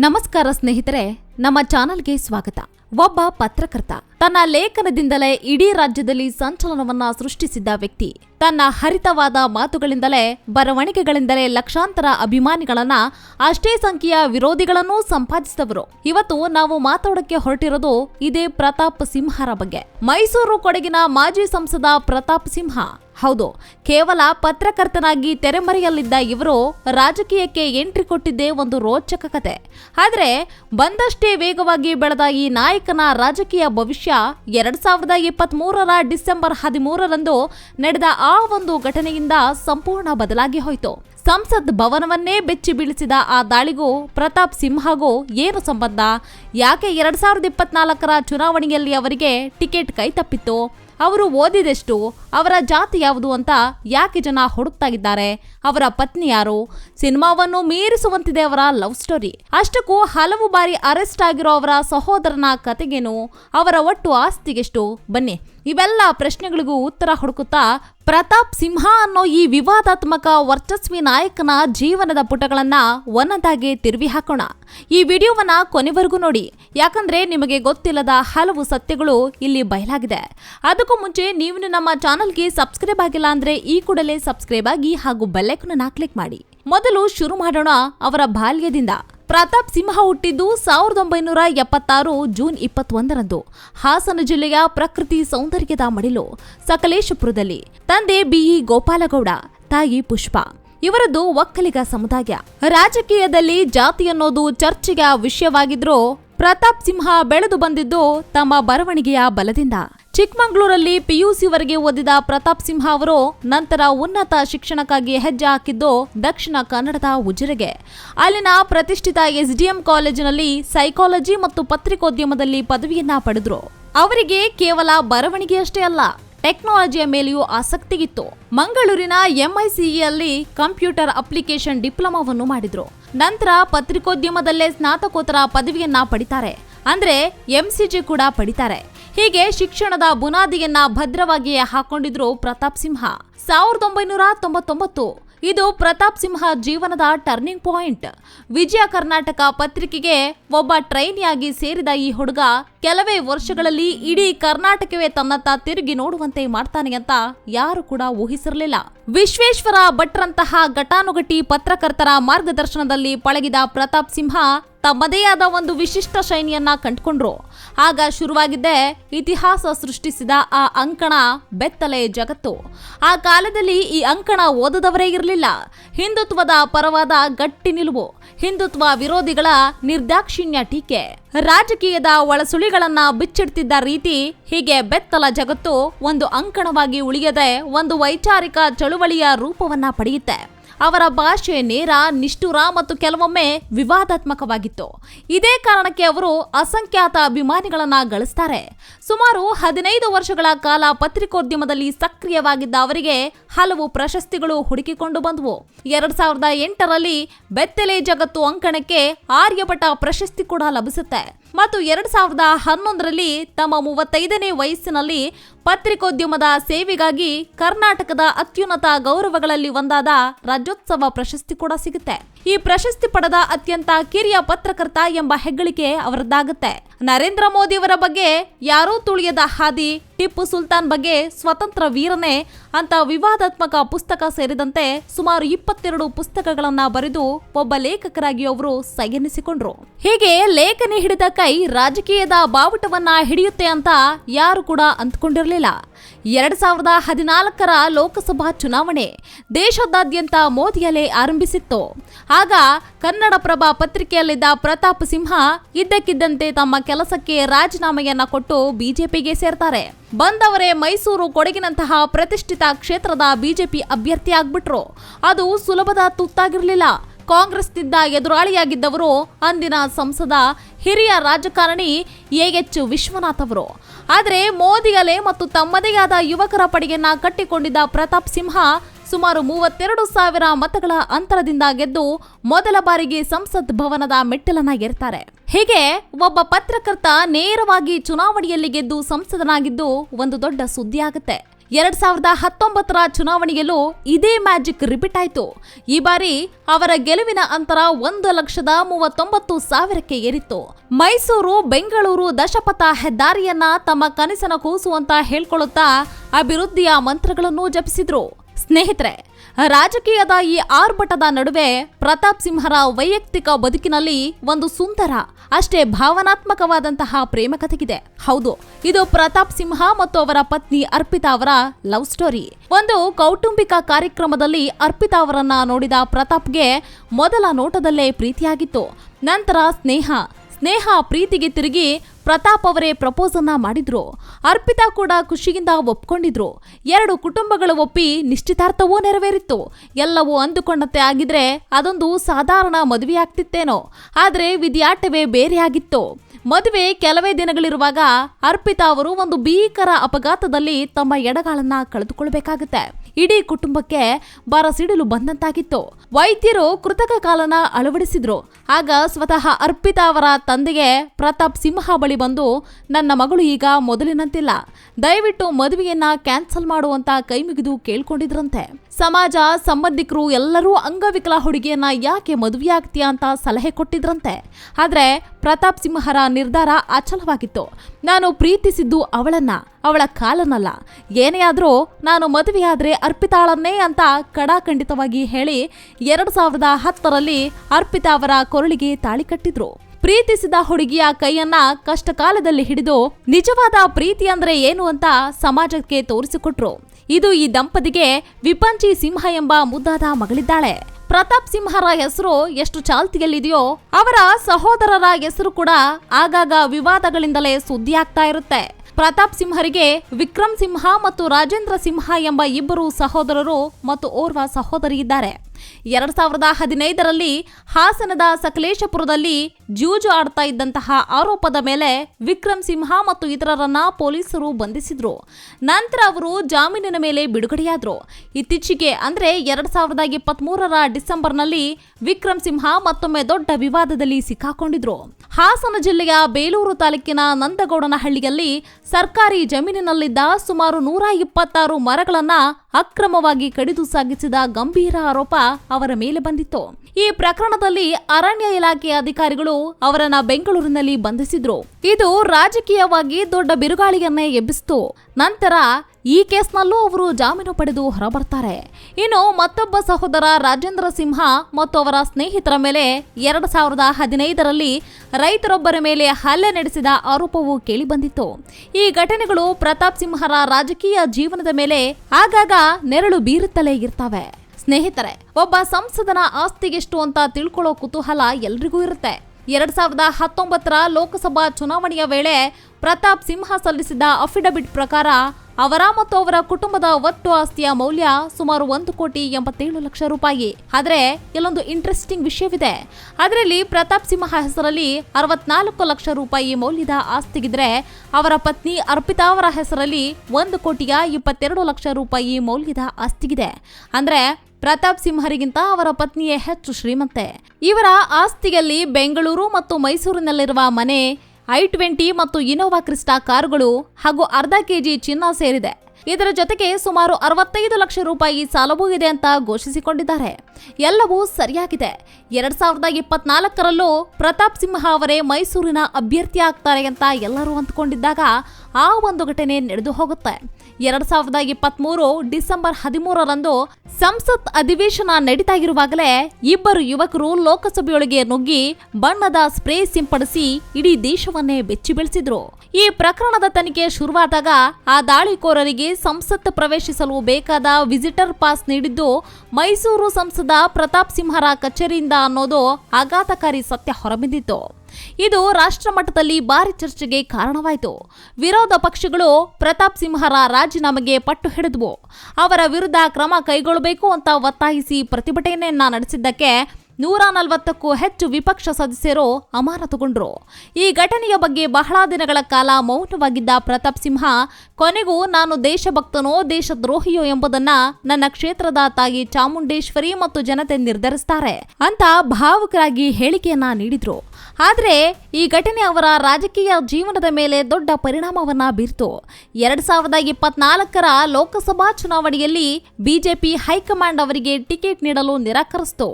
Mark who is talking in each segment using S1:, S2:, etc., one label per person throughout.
S1: ನಮಸ್ಕಾರ ಸ್ನೇಹಿತರೆ, ನಮ್ಮ ಚಾನೆಲ್ಗೆ ಸ್ವಾಗತ. ಒಬ್ಬ ಪತ್ರಕರ್ತ ತನ್ನ ಲೇಖನದಿಂದಲೇ ಇಡೀ ರಾಜ್ಯದಲ್ಲಿ ಸಂಚಲನವನ್ನ ಸೃಷ್ಟಿಸಿದ್ದ ವ್ಯಕ್ತಿ. ತನ್ನ ಹರಿತವಾದ ಮಾತುಗಳಿಂದಲೇ, ಬರವಣಿಗೆಗಳಿಂದಲೇ ಲಕ್ಷಾಂತರ ಅಭಿಮಾನಿಗಳನ್ನ ಅಷ್ಟೇ ಸಂಖ್ಯೆಯ ವಿರೋಧಿಗಳನ್ನೂ ಸಂಪಾದಿಸಿದವರು. ಇವತ್ತು ನಾವು ಮಾತಾಡೋಕೆ ಹೊರಟಿರೋದು ಇದೇ ಪ್ರತಾಪ್ ಸಿಂಹರ ಬಗ್ಗೆ. ಮೈಸೂರು ಕೊಡಗಿನ ಮಾಜಿ ಸಂಸದ ಪ್ರತಾಪ್ ಸಿಂಹ. ಹೌದು, ಕೇವಲ ಪತ್ರಕರ್ತನಾಗಿ ತೆರೆಮರೆಯಲ್ಲಿದ್ದ ಇವರು ರಾಜಕೀಯಕ್ಕೆ ಎಂಟ್ರಿ ಕೊಟ್ಟಿದ್ದೇ ಒಂದು ರೋಚಕ ಕತೆ. ಆದರೆ, ಬಂದಷ್ಟೇ ವೇಗವಾಗಿ ಬೆಳೆದ ಈ ನಾಯಕನ ರಾಜಕೀಯ ಭವಿಷ್ಯ ಎರಡ್ ಸಾವಿರದ ಇಪ್ಪತ್ತ್ ಮೂರರ ಡಿಸೆಂಬರ್ ಹದಿಮೂರರಂದು ನಡೆದ ಆ ಒಂದು ಘಟನೆಯಿಂದ ಸಂಪೂರ್ಣ ಬದಲಾಗಿ ಹೋಯಿತು. ಸಂಸತ್ ಭವನವನ್ನೇ ಬೆಚ್ಚಿ ಬೀಳಿಸಿದ ಆ ದಾಳಿಗೂ ಪ್ರತಾಪ್ ಸಿಂಹಗೂ ಏನು ಸಂಬಂಧ? ಯಾಕೆ ಎರಡ್ ಸಾವಿರದ ಇಪ್ಪತ್ನಾಲ್ಕರ ಚುನಾವಣೆಯಲ್ಲಿ ಅವರಿಗೆ ಟಿಕೆಟ್ ಕೈ ತಪ್ಪಿತ್ತು? ಅವರು ಓದಿದೆಷ್ಟು, ಅವರ ಜಾತಿ ಯಾವುದು ಅಂತ ಯಾಕೆ ಜನ ಹುಡುಕ್ತಾ ಇದ್ದಾರೆ ಅವರ ಪತ್ನಿ ಯಾರು? ಸಿನಿಮಾವನ್ನು ಮೀರಿಸುವಂತಿದೆ ಅವರ ಲವ್ ಸ್ಟೋರಿ. ಅಷ್ಟಕ್ಕೂ ಹಲವು ಬಾರಿ ಅರೆಸ್ಟ್ ಆಗಿರೋ ಅವರ ಸಹೋದರನ ಕತೆಗೇನು? ಅವರ ಒಟ್ಟು ಆಸ್ತಿಗೆಷ್ಟು? ಬನ್ನಿ, ಇವೆಲ್ಲ ಪ್ರಶ್ನೆಗಳಿಗೂ ಉತ್ತರ ಹುಡುಕುತ್ತಾ ಪ್ರತಾಪ್ ಸಿಂಹ ಅನ್ನೋ ಈ ವಿವಾದಾತ್ಮಕ ವರ್ಚಸ್ವಿ ನಾಯಕನ ಜೀವನದ ಪುಟಗಳನ್ನ ಒಂದೊಂದಾಗಿ ತಿರುವಿ ಹಾಕೋಣ. ಈ ವಿಡಿಯೋವನ್ನ ಕೊನೆವರೆಗೂ ನೋಡಿ. ಯಾಕಂದ್ರೆ ನಿಮಗೆ ಗೊತ್ತಿಲ್ಲದ ಹಲವು ಸತ್ಯಗಳು ಇಲ್ಲಿ ಬಯಲಾಗಿದೆ. ಅದಕ್ಕೂ ಮುಂಚೆ ನೀವು ನಮ್ಮ ಚಾನಲ್ಗೆ ಸಬ್ಸ್ಕ್ರೈಬ್ ಆಗಿಲ್ಲ ಅಂದ್ರೆ ಈ ಕೂಡಲೇ ಸಬ್ಸ್ಕ್ರೈಬ್ ಆಗಿ ಹಾಗೂ ಬೆಲ್ಲೈಕನ್ನ ಕ್ಲಿಕ್ ಮಾಡಿ. ಮೊದಲು ಶುರು ಮಾಡೋಣ ಅವರ ಬಾಲ್ಯದಿಂದ. ಪ್ರತಾಪ್ ಸಿಂಹ ಹುಟ್ಟಿದ್ದು ಸಾವಿರದ ಒಂಬೈನೂರ ಎಪ್ಪತ್ತಾರು ಜೂನ್ ಇಪ್ಪತ್ತೊಂದರಂದು. ಹಾಸನ ಜಿಲ್ಲೆಯ ಪ್ರಕೃತಿ ಸೌಂದರ್ಯದ ಮಡಿಲು, ಸಕಲೇಶಪುರದಲ್ಲಿ. ತಂದೆ ಬಿಇ ಗೋಪಾಲಗೌಡ, ತಾಯಿ ಪುಷ್ಪ. ಇವರದ್ದು ಒಕ್ಕಲಿಗ ಸಮುದಾಯ. ರಾಜಕೀಯದಲ್ಲಿ ಜಾತಿ ಅನ್ನೋದು ಚರ್ಚೆಯ ವಿಷಯವಾಗಿದ್ರೂ ಪ್ರತಾಪ್ ಸಿಂಹ ಬೆಳೆದು ಬಂದಿದ್ದು ತಮ್ಮ ಬರವಣಿಗೆಯ ಬಲದಿಂದ. ಚಿಕ್ಕಮಗಳೂರಲ್ಲಿ ಪಿಯುಸಿವರೆಗೆ ಓದಿದ ಪ್ರತಾಪ್ ಸಿಂಹ ಅವರು ನಂತರ ಉನ್ನತ ಶಿಕ್ಷಣಕ್ಕಾಗಿ ಹೆಜ್ಜೆ ಹಾಕಿದ್ದು ದಕ್ಷಿಣ ಕನ್ನಡದ ಉಜಿರೆಗೆ. ಅಲ್ಲಿನ ಪ್ರತಿಷ್ಠಿತ ಎಸ್ಡಿಎಂ ಕಾಲೇಜಿನಲ್ಲಿ ಸೈಕಾಲಜಿ ಮತ್ತು ಪತ್ರಿಕೋದ್ಯಮದಲ್ಲಿ ಪದವಿಯನ್ನ ಪಡೆದ್ರು. ಅವರಿಗೆ ಕೇವಲ ಬರವಣಿಗೆಯಷ್ಟೇ ಅಲ್ಲ, ಟೆಕ್ನಾಲಜಿಯ ಮೇಲೆಯೂ ಆಸಕ್ತಿಗಿತ್ತು ಮಂಗಳೂರಿನ ಎಂಐಸಿಇಯಲ್ಲಿ ಕಂಪ್ಯೂಟರ್ ಅಪ್ಲಿಕೇಶನ್ ಡಿಪ್ಲೊಮಾವನ್ನು ಮಾಡಿದ್ರು. ನಂತರ ಪತ್ರಿಕೋದ್ಯಮದಲ್ಲೇ ಸ್ನಾತಕೋತ್ತರ ಪದವಿಯನ್ನ ಪಡಿತಾರೆ. ಅಂದ್ರೆ ಎಂಸಿಜಿ ಕೂಡ ಪಡಿತಾರೆ. ಹೀಗೆ ಶಿಕ್ಷಣದ ಬುನಾದಿಯನ್ನ ಭದ್ರವಾಗಿಯೇ ಹಾಕೊಂಡಿದ್ರು ಪ್ರತಾಪ್ ಸಿಂಹ. ಸಾವಿರದ ಒಂಬೈನೂರ ತೊಂಬತ್ತೊಂಬತ್ತು ಇದು ಪ್ರತಾಪ್ ಸಿಂಹ ಜೀವನದ ಟರ್ನಿಂಗ್ ಪಾಯಿಂಟ್ ವಿಜಯ ಕರ್ನಾಟಕ ಪತ್ರಿಕೆಗೆ ಒಬ್ಬ ಟ್ರೈನಿಯಾಗಿ ಸೇರಿದ ಈ ಹುಡುಗ ಕೆಲವೇ ವರ್ಷಗಳಲ್ಲಿ ಇಡೀ ಕರ್ನಾಟಕವೇ ತನ್ನತ್ತ ತಿರುಗಿ ನೋಡುವಂತೆ ಮಾಡ್ತಾನೆ ಅಂತ ಯಾರು ಕೂಡ ಊಹಿಸಿರಲಿಲ್ಲ. ವಿಶ್ವೇಶ್ವರ ಭಟ್ರಂತಹ ಘಟಾನುಘಟಿ ಪತ್ರಕರ್ತರ ಮಾರ್ಗದರ್ಶನದಲ್ಲಿ ಪಳಗಿದ ಪ್ರತಾಪ್ ಸಿಂಹ ತಮ್ಮದೇ ಆದ ಒಂದು ವಿಶಿಷ್ಟ ಶೈಲಿಯನ್ನ ಕಂಡುಕೊಂಡ್ರು. ಆಗ ಶುರುವಾಗಿದ್ದೆ ಇತಿಹಾಸ ಸೃಷ್ಟಿಸಿದ ಆ ಅಂಕಣ ಬೆತ್ತಲೆ ಜಗತ್ತು. ಆ ಕಾಲದಲ್ಲಿ ಈ ಅಂಕಣ ಓದದವರೇ ಇರಲಿಲ್ಲ. ಹಿಂದುತ್ವದ ಪರವಾದ ಗಟ್ಟಿ ನಿಲುವು. ಹಿಂದುತ್ವ ವಿರೋಧಿಗಳ ನಿರ್ದಾಕ್ಷಿಣ್ಯ ಟೀಕೆ. ರಾಜಕೀಯದ ಒಳಸುಳಿಗಳನ್ನ ಬಿಚ್ಚಿಡ್ತಿದ್ದ ರೀತಿ ಹೀಗೆ ಬೆತ್ತಲ ಜಗತ್ತು ಒಂದು ಅಂಕಣವಾಗಿ ಉಳಿಯದೆ ಒಂದು ವೈಚಾರಿಕ ಚಳುವಳಿಯ ರೂಪವನ್ನ ಪಡೆಯುತ್ತೆ. ಅವರ ಭಾಷೆ ನೇರ, ನಿಷ್ಠುರ ಮತ್ತು ಕೆಲವೊಮ್ಮೆ ವಿವಾದಾತ್ಮಕವಾಗಿತ್ತು. ಇದೇ ಕಾರಣಕ್ಕೆ ಅವರು ಅಸಂಖ್ಯಾತ ಅಭಿಮಾನಿಗಳನ್ನ ಗಳಿಸ್ತಾರೆ. ಸುಮಾರು ಹದಿನೈದು ವರ್ಷಗಳ ಕಾಲ ಪತ್ರಿಕೋದ್ಯಮದಲ್ಲಿ ಸಕ್ರಿಯವಾಗಿದ್ದ ಅವರಿಗೆ ಹಲವು ಪ್ರಶಸ್ತಿಗಳು ಹುಡುಕಿಕೊಂಡು ಬಂದವು. ಎರಡ್ ಸಾವಿರದ ಎಂಟರಲ್ಲಿ ಬೆತ್ತಲೆ ಜಗತ್ತು ಅಂಕಣಕ್ಕೆ ಆರ್ಯಭಟ ಪ್ರಶಸ್ತಿ ಕೂಡ ಲಭಿಸುತ್ತೆ. ಮತ್ತು ಎರಡ್ ಸಾವಿರದ ಹನ್ನೊಂದರಲ್ಲಿ ತಮ್ಮ ಮೂವತ್ತೈದನೇ ವಯಸ್ಸಿನಲ್ಲಿ ಪತ್ರಿಕೋದ್ಯಮದ ಸೇವೆಗಾಗಿ ಕರ್ನಾಟಕದ ಅತ್ಯುನ್ನತ ಗೌರವಗಳಲ್ಲಿ ಒಂದಾದ ರಾಜ್ಯೋತ್ಸವ ಪ್ರಶಸ್ತಿ ಕೂಡ ಸಿಗುತ್ತೆ. ಈ ಪ್ರಶಸ್ತಿ ಪಡೆದ ಅತ್ಯಂತ ಕಿರಿಯ ಪತ್ರಕರ್ತ ಎಂಬ ಹೆಗ್ಗಳಿಕೆ ಅವರದ್ದಾಗುತ್ತೆ. ನರೇಂದ್ರ ಮೋದಿಯವರ ಬಗ್ಗೆ ಯಾರೂ ತುಳಿಯದ ಹಾದಿ, ಟಿಪ್ಪು ಸುಲ್ತಾನ್ ಬಗ್ಗೆ ಸ್ವತಂತ್ರ ವೀರನೇ ಅಂತ ವಿವಾದಾತ್ಮಕ ಪುಸ್ತಕ ಸೇರಿದಂತೆ ಸುಮಾರು ಇಪ್ಪತ್ತೆರಡು ಪುಸ್ತಕಗಳನ್ನ ಬರೆದು ಒಬ್ಬ ಲೇಖಕರಾಗಿ ಅವರು ಸೈಯನ್ನಿಸಿಕೊಂಡ್ರು ಹೀಗೆ ಲೇಖನಿ ಹಿಡಿದ ಕೈ ರಾಜಕೀಯದ ಬಾವುಟವನ್ನ ಹಿಡಿಯುತ್ತೆ ಅಂತ ಯಾರು ಕೂಡ ಅಂದ್ಕೊಂಡಿರಲಿಲ್ಲ ಎರಡ್ ಸಾವಿರದ ಹದಿನಾಲ್ಕರ ಲೋಕಸಭಾ ಚುನಾವಣೆ ದೇಶದಾದ್ಯಂತ ಮೋದಿ ಅಲೆ ಆರಂಭಿಸಿತ್ತು. ಆಗ ಕನ್ನಡಪ್ರಭ ಪತ್ರಿಕೆಯಲ್ಲಿದ್ದ ಪ್ರತಾಪ್ ಸಿಂಹ ಇದ್ದಕ್ಕಿದ್ದಂತೆ ತಮ್ಮ ಕೆಲಸಕ್ಕೆ ರಾಜೀನಾಮೆಯನ್ನ ಕೊಟ್ಟು ಬಿಜೆಪಿಗೆ ಸೇರ್ತಾರೆ. ಬಂದವರೇ ಮೈಸೂರು ಕೊಡಗಿನಂತಹ ಪ್ರತಿಷ್ಠಿತ ಕ್ಷೇತ್ರದ ಬಿಜೆಪಿ ಅಭ್ಯರ್ಥಿ ಆಗ್ಬಿಟ್ರು. ಅದು ಸುಲಭದ ತುತ್ತಾಗಿರಲಿಲ್ಲ. ಕಾಂಗ್ರೆಸ್ನಿಂದ ಎದುರಾಳಿಯಾಗಿದ್ದವರು ಅಂದಿನ ಸಂಸದ, ಹಿರಿಯ ರಾಜಕಾರಣಿ ಎ ಎಚ್ ವಿಶ್ವನಾಥ್ ಅವರು. ಆದರೆ ಮೋದಿ ಮತ್ತು ತಮ್ಮದೇ ಆದ ಯುವಕರ ಪಡೆಯನ್ನ ಕಟ್ಟಿಕೊಂಡಿದ್ದ ಪ್ರತಾಪ್ ಸಿಂಹ ಸುಮಾರು ಮೂವತ್ತೆರಡು ಸಾವಿರ ಮತಗಳ ಅಂತರದಿಂದ ಗೆದ್ದು ಮೊದಲ ಬಾರಿಗೆ ಸಂಸತ್ ಭವನದ ಮೆಟ್ಟಿಲನ್ನ ಹೀಗೆ ಒಬ್ಬ ಪತ್ರಕರ್ತ ನೇರವಾಗಿ ಚುನಾವಣೆಯಲ್ಲಿ ಗೆದ್ದು ಸಂಸದನಾಗಿದ್ದು ಒಂದು ದೊಡ್ಡ ಸುದ್ದಿಯಾಗುತ್ತೆ. ಎರಡ್ ಸಾವಿರದ ಹತ್ತೊಂಬತ್ತರ ಚುನಾವಣೆಯಲ್ಲೂ ಇದೇ ಮ್ಯಾಜಿಕ್ ರಿಪೀಟ್ ಆಯಿತು. ಈ ಬಾರಿ ಅವರ ಗೆಲುವಿನ ಅಂತರ ಒಂದು ಲಕ್ಷದ ಮೂವತ್ತೊಂಬತ್ತು ಸಾವಿರಕ್ಕೆ ಏರಿತ್ತು. ಮೈಸೂರು, ಬೆಂಗಳೂರು ದಶಪಥ ಹೆದ್ದಾರಿಯನ್ನ ತಮ್ಮ ಕನಸನ ಕೂಸು ಅಂತ ಹೇಳ್ಕೊಳ್ಳುತ್ತಾ ಅಭಿವೃದ್ಧಿಯ ಮಂತ್ರಗಳನ್ನು ಜಪಿಸಿದ್ರು. ಸ್ನೇಹಿತರೆ ರಾಜಕೀಯದ ಈ ಆರ್ಭಟದ ನಡುವೆ ಪ್ರತಾಪ್ ಸಿಂಹರ ವೈಯಕ್ತಿಕ ಬದುಕಿನಲ್ಲಿ ಒಂದು ಸುಂದರ, ಅಷ್ಟೇ ಭಾವನಾತ್ಮಕವಾದಂತಹ ಪ್ರೇಮ ಕಥೆಗಿದೆ. ಹೌದು, ಇದು ಪ್ರತಾಪ್ ಸಿಂಹ ಮತ್ತು ಅವರ ಪತ್ನಿ ಅರ್ಪಿತಾ ಅವರ ಲವ್ ಸ್ಟೋರಿ. ಒಂದು ಕೌಟುಂಬಿಕ ಕಾರ್ಯಕ್ರಮದಲ್ಲಿ ಅರ್ಪಿತಾ ಅವರನ್ನ ನೋಡಿದ ಪ್ರತಾಪ್ಗೆ ಮೊದಲ ನೋಟದಲ್ಲೇ ಪ್ರೀತಿಯಾಗಿತ್ತು. ನಂತರ ಸ್ನೇಹ ಸ್ನೇಹ ಪ್ರೀತಿಗೆ ತಿರುಗಿ ಪ್ರತಾಪ್ ಅವರೇ ಪ್ರಪೋಸ್ ಅನ್ನ ಮಾಡಿದ್ರು. ಅರ್ಪಿತಾ ಕೂಡ ಖುಷಿಯಿಂದ ಒಪ್ಕೊಂಡಿದ್ರು. ಎರಡು ಕುಟುಂಬಗಳು ಒಪ್ಪಿ ನಿಶ್ಚಿತಾರ್ಥವೂ ನೆರವೇರಿತ್ತು. ಎಲ್ಲವೂ ಅಂದುಕೊಂಡಂತೆ ಆಗಿದ್ರೆ ಅದೊಂದು ಸಾಧಾರಣ ಮದುವೆಯಾಗ್ತಿತ್ತೇನೋ. ಆದರೆ ವಿಧಿಯಾಟವೇ ಬೇರೆಯಾಗಿತ್ತು. ಮದುವೆ ಕೆಲವೇ ದಿನಗಳಿರುವಾಗ ಅರ್ಪಿತಾ ಅವರು ಒಂದು ಭೀಕರ ಅಪಘಾತದಲ್ಲಿ ತಮ್ಮ ಎಡಗಾಳನ್ನ ಕಳೆದುಕೊಳ್ಬೇಕಾಗುತ್ತೆ ಇಡೀ ಕುಟುಂಬಕ್ಕೆ ಬರ ಸಿಡಿಲು ಬಂದಂತಾಗಿತ್ತು. ವೈದ್ಯರು ಕೃತಕ ಕಾಲನ ಅಳವಡಿಸಿದ್ರು. ಆಗ ಸ್ವತಃ ಅರ್ಪಿತಾ ಅವರ ತಂದೆಗೆ ಪ್ರತಾಪ್ ಸಿಂಹ ಬಳಿ ಬಂದು, ನನ್ನ ಮಗಳು ಈಗ ಮೊದಲಿನಂತಿಲ್ಲ. ದಯವಿಟ್ಟು ಮದುವೆಯನ್ನ ಕ್ಯಾನ್ಸಲ್ ಮಾಡುವಂತ ಕೈ ಮುಗಿದು ಕೇಳ್ಕೊಂಡಿದ್ರಂತೆ. ಸಮಾಜ ಸಂಬಂಧಿಕರು ಎಲ್ಲರೂ ಅಂಗವಿಕಲ ಹುಡುಗಿಯನ್ನ ಯಾಕೆ ಮದುವೆ ಆಗ್ತೀಯಾ ಅಂತ ಸಲಹೆ ಕೊಟ್ಟಿದ್ರಂತೆ. ಆದ್ರೆ ಪ್ರತಾಪ್ ಸಿಂಹರ ನಿರ್ಧಾರ ಅಚಲವಾಗಿತ್ತು. ನಾನು ಪ್ರೀತಿಸಿದ್ದು ಅವಳನ್ನ, ಅವಳ ಕಾಲನಲ್ಲ ಏನೇ ಆದರೂ ನಾನು ಮದುವೆಯಾದರೆ ಅರ್ಪಿತಾಳನ್ನೇ ಅಂತ ಕಡಾಖಂಡಿತವಾಗಿ ಹೇಳಿ ಎರಡು ಸಾವಿರದ ಹತ್ತರಲ್ಲಿ ಅರ್ಪಿತಾ ಅವರ ಕೊರಳಿಗೆ ತಾಳಿ ಕಟ್ಟಿದ್ರು. ಪ್ರೀತಿಸಿದ ಹುಡುಗಿಯ ಕೈಯನ್ನ ಕಷ್ಟಕಾಲದಲ್ಲಿ ಹಿಡಿದು ನಿಜವಾದ ಪ್ರೀತಿ ಅಂದ್ರೆ ಏನು ಅಂತ ಸಮಾಜಕ್ಕೆ ತೋರಿಸಿಕೊಟ್ರು. ಇದು ಈ ದಂಪತಿಗೆ ವಿಪಂಚಿ ಸಿಂಹ ಎಂಬ ಮುದ್ದಾದ ಮಗಳಿದ್ದಾಳೆ. ಪ್ರತಾಪ್ ಸಿಂಹರ ಹೆಸರು ಎಷ್ಟು ಚಾಲ್ತಿಯಲ್ಲಿದೆಯೋ ಅವರ ಸಹೋದರರ ಹೆಸರು ಕೂಡ ಆಗಾಗ ವಿವಾದಗಳಿಂದಲೇ ಸುದ್ದಿಯಾಗ್ತಾ ಇರುತ್ತೆ. ಪ್ರತಾಪ್ ಸಿಂಹರಿಗೆ ವಿಕ್ರಮ್ ಸಿಂಹ ಮತ್ತು ರಾಜೇಂದ್ರ ಸಿಂಹ ಎಂಬ ಇಬ್ಬರು ಸಹೋದರರು ಮತ್ತು ಓರ್ವ ಸಹೋದರಿ ಇದ್ದಾರೆ. ಎರಡ್ ಸಾವಿರದ ಹದಿನೈದರಲ್ಲಿ ಹಾಸನದ ಸಕಲೇಶಪುರದಲ್ಲಿ ಜೂಜು ಆಡ್ತಾ ಇದ್ದಂತಹ ಆರೋಪದ ಮೇಲೆ ವಿಕ್ರಮ್ ಸಿಂಹ ಮತ್ತು ಇತರರನ್ನ ಪೊಲೀಸರು ಬಂಧಿಸಿದ್ರು. ನಂತರ ಅವರು ಜಾಮೀನಿನ ಮೇಲೆ ಬಿಡುಗಡೆಯಾದ್ರು. ಇತ್ತೀಚೆಗೆ ಅಂದ್ರೆ ಎರಡ್ ಸಾವಿರದ ಇಪ್ಪತ್ಮೂರರ ಡಿಸೆಂಬರ್ನಲ್ಲಿ ವಿಕ್ರಮ್ ಸಿಂಹ ಮತ್ತೊಮ್ಮೆ ದೊಡ್ಡ ವಿವಾದದಲ್ಲಿ ಸಿಕ್ಕಾಕೊಂಡಿದ್ರು. ಹಾಸನ ಜಿಲ್ಲೆಯ ಬೇಲೂರು ತಾಲೂಕಿನ ನಂದಗೌಡನಹಳ್ಳಿಯಲ್ಲಿ ಸರ್ಕಾರಿ ಜಮೀನಿನಲ್ಲಿದ್ದ ಸುಮಾರು ನೂರ ಇಪ್ಪತ್ತಾರು ಮರಗಳನ್ನ ಅಕ್ರಮವಾಗಿ ಕಡಿದು ಸಾಗಿಸಿದ ಗಂಭೀರ ಆರೋಪ ಅವರ ಮೇಲೆ ಬಂದಿತ್ತು. ಈ ಪ್ರಕರಣದಲ್ಲಿ ಅರಣ್ಯ ಇಲಾಖೆ ಅಧಿಕಾರಿಗಳು ಅವರನ್ನ ಬೆಂಗಳೂರಿನಲ್ಲಿ ಬಂಧಿಸಿದ್ರು. ಇದು ರಾಜಕೀಯವಾಗಿ ದೊಡ್ಡ ಬಿರುಗಾಳಿಯನ್ನೇ ಎಬ್ಬಿಸಿತು. ನಂತರ ಈ ಕೇಸ್ನಲ್ಲೂ ಅವರು ಜಾಮೀನು ಪಡೆದು ಹೊರಬರ್ತಾರೆ. ಇನ್ನು ಮತ್ತೊಬ್ಬ ಸಹೋದರ ರಾಜೇಂದ್ರ ಸಿಂಹ ಮತ್ತು ಅವರ ಸ್ನೇಹಿತರ ಮೇಲೆ ಎರಡ್ ಸಾವಿರದ ಹದಿನೈದರಲ್ಲಿ ರೈತರೊಬ್ಬರ ಮೇಲೆ ಹಲ್ಲೆ ನಡೆಸಿದ ಆರೋಪವು ಕೇಳಿಬಂದಿತ್ತು. ಈ ಘಟನೆಗಳು ಪ್ರತಾಪ್ ಸಿಂಹರ ರಾಜಕೀಯ ಜೀವನದ ಮೇಲೆ ಆಗಾಗ ನೆರಳು ಬೀರುತ್ತಲೇ ಇರ್ತವೆ. ಸ್ನೇಹಿತರೆ, ಒಬ್ಬ ಸಂಸದನ ಆಸ್ತಿಗೆಷ್ಟು ಅಂತ ತಿಳ್ಕೊಳ್ಳೋ ಕುತೂಹಲ ಎಲ್ರಿಗೂ ಇರುತ್ತೆ. ಎರಡ್ ಸಾವಿರದ ಹತ್ತೊಂಬತ್ತರ ಲೋಕಸಭಾ ಚುನಾವಣೆಯ ವೇಳೆ ಪ್ರತಾಪ್ ಸಿಂಹ ಸಲ್ಲಿಸಿದ್ದ ಅಫಿಡವಿಟ್ ಪ್ರಕಾರ ಅವರ ಮತ್ತು ಅವರ ಕುಟುಂಬದ ಒಟ್ಟು ಆಸ್ತಿಯ ಮೌಲ್ಯ ಸುಮಾರು ಒಂದು ಕೋಟಿ ಎಂಬತ್ತೇಳು ಲಕ್ಷ ರೂಪಾಯಿ. ಆದರೆ ಇಲ್ಲೊಂದು ಇಂಟ್ರೆಸ್ಟಿಂಗ್ ವಿಷಯವಿದೆ. ಅದರಲ್ಲಿ ಪ್ರತಾಪ್ ಸಿಂಹ ಹೆಸರಲ್ಲಿ ಅರವತ್ನಾಲ್ಕು ಲಕ್ಷ ರೂಪಾಯಿ ಮೌಲ್ಯದ ಆಸ್ತಿಗಿದ್ರೆ ಅವರ ಪತ್ನಿ ಅರ್ಪಿತಾ ಅವರ ಹೆಸರಲ್ಲಿ ಒಂದು ಕೋಟಿಯ ಇಪ್ಪತ್ತೆರಡು ಲಕ್ಷ ರೂಪಾಯಿ ಮೌಲ್ಯದ ಆಸ್ತಿಗಿದೆ. ಅಂದ್ರೆ ಪ್ರತಾಪ್ ಸಿಂಹರಿಗಿಂತ ಅವರ ಪತ್ನಿಯೇ ಹೆಚ್ಚು ಶ್ರೀಮಂತೆ. ಇವರ ಆಸ್ತಿಯಲ್ಲಿ ಬೆಂಗಳೂರು ಮತ್ತು ಮೈಸೂರಿನಲ್ಲಿರುವ ಮನೆ, ಐ ಟ್ವೆಂಟಿ ಮತ್ತು ಇನೋವಾ ಕ್ರಿಸ್ಟಾ ಕಾರುಗಳು ಹಾಗೂ ಅರ್ಧ ಕೆಜಿ ಚಿನ್ನ ಸೇರಿದೆ. ಇದರ ಜೊತೆಗೆ ಸುಮಾರು ಅರವತ್ತೈದು ಲಕ್ಷ ರೂಪಾಯಿ ಸಾಲವೂ ಇದೆ ಅಂತ ಘೋಷಿಸಿಕೊಂಡಿದ್ದಾರೆ. ಎಲ್ಲವೂ ಸರಿಯಾಗಿದೆ. ಎರಡ್ ಸಾವಿರದ ಇಪ್ಪತ್ನಾಲ್ಕರಲ್ಲೂ ಪ್ರತಾಪ್ ಸಿಂಹ ಅವರೇ ಮೈಸೂರಿನ ಅಭ್ಯರ್ಥಿ ಆಗ್ತಾರೆ ಅಂತ ಎಲ್ಲರೂ ಅಂದ್ಕೊಂಡಿದ್ದಾಗ ಆ ಒಂದು ಘಟನೆ ನಡೆದು ಹೋಗುತ್ತೆ. ಎರಡ್ ಸಾವಿರದ ಇಪ್ಪತ್ಮೂರು ಡಿಸೆಂಬರ್ ಹದಿಮೂರರಂದು ಸಂಸತ್ ಅಧಿವೇಶನ ನಡೀತಾ ಇಬ್ಬರು ಯುವಕರು ಲೋಕಸಭೆಯೊಳಗೆ ನುಗ್ಗಿ ಬಣ್ಣದ ಸ್ಪ್ರೇ ಸಿಂಪಡಿಸಿ ಇಡೀ ದೇಶವನ್ನೇ ಬೆಚ್ಚಿ ಬೆಳೆಸಿದ್ರು. ಈ ಪ್ರಕರಣದ ತನಿಖೆ ಶುರುವಾದಾಗ ಆ ದಾಳಿಕೋರರಿಗೆ ಸಂಸತ್ ಪ್ರವೇಶಿಸಲು ಬೇಕಾದ ವಿಸಿಟರ್ ಪಾಸ್ ನೀಡಿದ್ದು ಮೈಸೂರು ಸಂಸದ ಪ್ರತಾಪ್ ಸಿಂಹರ ಕಚೇರಿಯಿಂದ ಅನ್ನೋದು ಆಘಾತಕಾರಿ ಸತ್ಯ ಹೊರಬಿದ್ದಿತ್ತು. ಇದು ರಾಷ್ಟ್ರ ಮಟ್ಟದಲ್ಲಿ ಭಾರಿ ಚರ್ಚೆಗೆ ಕಾರಣವಾಯಿತು. ವಿರೋಧ ಪಕ್ಷಗಳು ಪ್ರತಾಪ್ ಸಿಂಹರ ರಾಜೀನಾಮೆಗೆ ಪಟ್ಟು ಹಿಡಿದವು. ಅವರ ವಿರುದ್ಧ ಕ್ರಮ ಕೈಗೊಳ್ಳಬೇಕು ಅಂತ ಒತ್ತಾಯಿಸಿ ಪ್ರತಿಭಟನೆಯನ್ನ ನಡೆಸಿದ್ದಕ್ಕೆ ನೂರ ನಲವತ್ತಕ್ಕೂ ಹೆಚ್ಚು ವಿಪಕ್ಷ ಸದಸ್ಯರು ಅಮಾನತುಗೊಂಡರು. ಈ ಘಟನೆಯ ಬಗ್ಗೆ ಬಹಳ ದಿನಗಳ ಕಾಲ ಮೌನವಾಗಿದ್ದ ಪ್ರತಾಪ್ ಸಿಂಹ, ಕೊನೆಗೂ ನಾನು ದೇಶಭಕ್ತನೋ ದೇಶದ್ರೋಹಿಯೋ ಎಂಬುದನ್ನ ನನ್ನ ಕ್ಷೇತ್ರದ ತಾಯಿ ಚಾಮುಂಡೇಶ್ವರಿ ಮತ್ತು ಜನತೆ ನಿರ್ಧರಿಸ್ತಾರೆ ಅಂತ ಭಾವುಕರಾಗಿ ಹೇಳಿಕೆಯನ್ನ ನೀಡಿದ್ರು. ಆದರೆ ಈ ಘಟನೆ ಅವರ ರಾಜಕೀಯ ಜೀವನದ ಮೇಲೆ ದೊಡ್ಡ ಪರಿಣಾಮವನ್ನ ಬೀರ್ತು. ಎರಡ್ ಸಾವಿರದ ಇಪ್ಪತ್ನಾಲ್ಕರ ಲೋಕಸಭಾ ಚುನಾವಣೆಯಲ್ಲಿ ಬಿಜೆಪಿ ಹೈಕಮಾಂಡ್ ಅವರಿಗೆ ಟಿಕೆಟ್ ನೀಡಲು ನಿರಾಕರಿಸಿತು.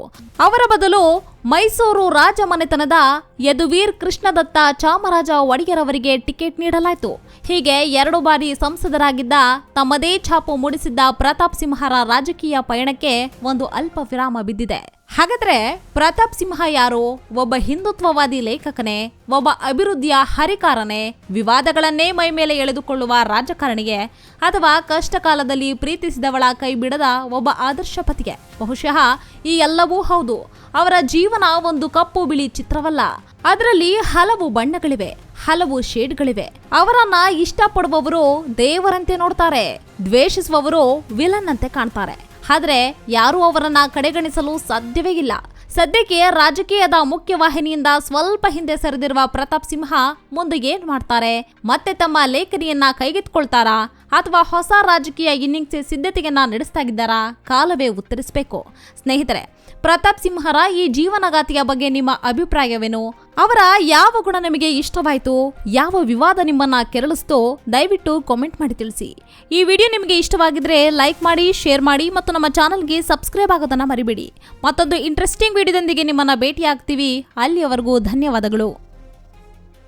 S1: ಅವರ ಬದಲು ಮೈಸೂರು ರಾಜಮನೆತನದ ಯದುವೀರ್ ಕೃಷ್ಣದತ್ತ ಚಾಮರಾಜ ಒಡೆಯರ್ ಅವರಿಗೆ ಟಿಕೆಟ್ ನೀಡಲಾಯಿತು. ಹೀಗೆ ಎರಡು ಬಾರಿ ಸಂಸದರಾಗಿದ್ದ, ತಮ್ಮದೇ ಛಾಪು ಮೂಡಿಸಿದ್ದ ಪ್ರತಾಪ್ ಸಿಂಹರ ರಾಜಕೀಯ ಪಯಣಕ್ಕೆ ಒಂದು ಅಲ್ಪ ವಿರಾಮ ಬಿದ್ದಿದೆ. ಹಾಗಾದ್ರೆ ಪ್ರತಾಪ್ ಸಿಂಹ ಯಾರು? ಒಬ್ಬ ಹಿಂದುತ್ವವಾದಿ ಲೇಖಕನೇ, ಒಬ್ಬ ಅಭಿವೃದ್ಧಿಯ ಹರಿಕಾರನೇ, ವಿವಾದಗಳನ್ನೇ ಮೈ ಮೇಲೆ ಎಳೆದುಕೊಳ್ಳುವ ರಾಜಕಾರಣಿಗೆ ಅಥವಾ ಕಷ್ಟ ಕಾಲದಲ್ಲಿ ಪ್ರೀತಿಸಿದವಳ ಕೈ ಬಿಡದ ಒಬ್ಬ ಆದರ್ಶ ಪತಿಗೆ? ಬಹುಶಃ ಈ ಎಲ್ಲವೂ ಹೌದು. ಅವರ ಜೀವನ ಒಂದು ಕಪ್ಪು ಬಿಳಿ ಚಿತ್ರವಲ್ಲ. ಅದರಲ್ಲಿ ಹಲವು ಬಣ್ಣಗಳಿವೆ, ಹಲವು ಶೇಡ್ಗಳಿವೆ. ಅವರನ್ನ ಇಷ್ಟಪಡುವವರು ದೇವರಂತೆ ನೋಡ್ತಾರೆ, ದ್ವೇಷಿಸುವವರು ವಿಲನ್ ಅಂತೆ ಕಾಣ್ತಾರೆ. ಆದ್ರೆ ಯಾರೂ ಅವರನ್ನು ಕಡೆಗಣಿಸಲು ಸಾಧ್ಯವೇ ಇಲ್ಲ. ಸದ್ಯಕ್ಕೆ ರಾಜಕೀಯದ ಮುಖ್ಯವಾಹಿನಿಯಿಂದ ಸ್ವಲ್ಪ ಹಿಂದೆ ಸರಿದಿರುವ ಪ್ರತಾಪ್ ಸಿಂಹ ಮುಂದೆ ಏನ್ ಮಾಡ್ತಾರೆ? ಮತ್ತೆ ತಮ್ಮ ಲೇಖನಿಯನ್ನ ಕೈಗೆತ್ಕೊಳ್ತಾರಾ ಅಥವಾ ಹೊಸ ರಾಜಕೀಯ ಇನ್ನಿಂಗ್ಸ್ ಸಿದ್ಧತೆಯನ್ನ ನಡೆಸ್ತಾ ಇದ್ದಾರಾ ಕಾಲವೇ ಉತ್ತರಿಸಬೇಕು. ಸ್ನೇಹಿತರೆ, ಪ್ರತಾಪ್ ಸಿಂಹರ ಈ ಜೀವನಗಾತಿಯ ಬಗ್ಗೆ ನಿಮ್ಮ ಅಭಿಪ್ರಾಯವೇನು? ಅವರ ಯಾವ ಗುಣ ನಿಮಗೆ ಇಷ್ಟವಾಯಿತು? ಯಾವ ವಿವಾದ ನಿಮ್ಮನ್ನ ಕೆರಳಿಸ್ತೋ? ದಯವಿಟ್ಟು ಕಾಮೆಂಟ್ ಮಾಡಿ ತಿಳಿಸಿ. ಈ ವಿಡಿಯೋ ನಿಮಗೆ ಇಷ್ಟವಾಗಿದ್ರೆ ಲೈಕ್ ಮಾಡಿ, ಶೇರ್ ಮಾಡಿ ಮತ್ತು ನಮ್ಮ ಚಾನಲ್ಗೆ ಸಬ್ಸ್ಕ್ರೈಬ್ ಆಗೋದನ್ನ ಮರಿಬೇಡಿ. ಮತ್ತೊಂದು ಇಂಟ್ರೆಸ್ಟಿಂಗ್ ವಿಡಿಯೋದೊಂದಿಗೆ ನಿಮ್ಮನ್ನ ಭೇಟಿ ಆಗ್ತೀವಿ ಅಲ್ಲಿಯವರೆಗೂ ಧನ್ಯವಾದಗಳು.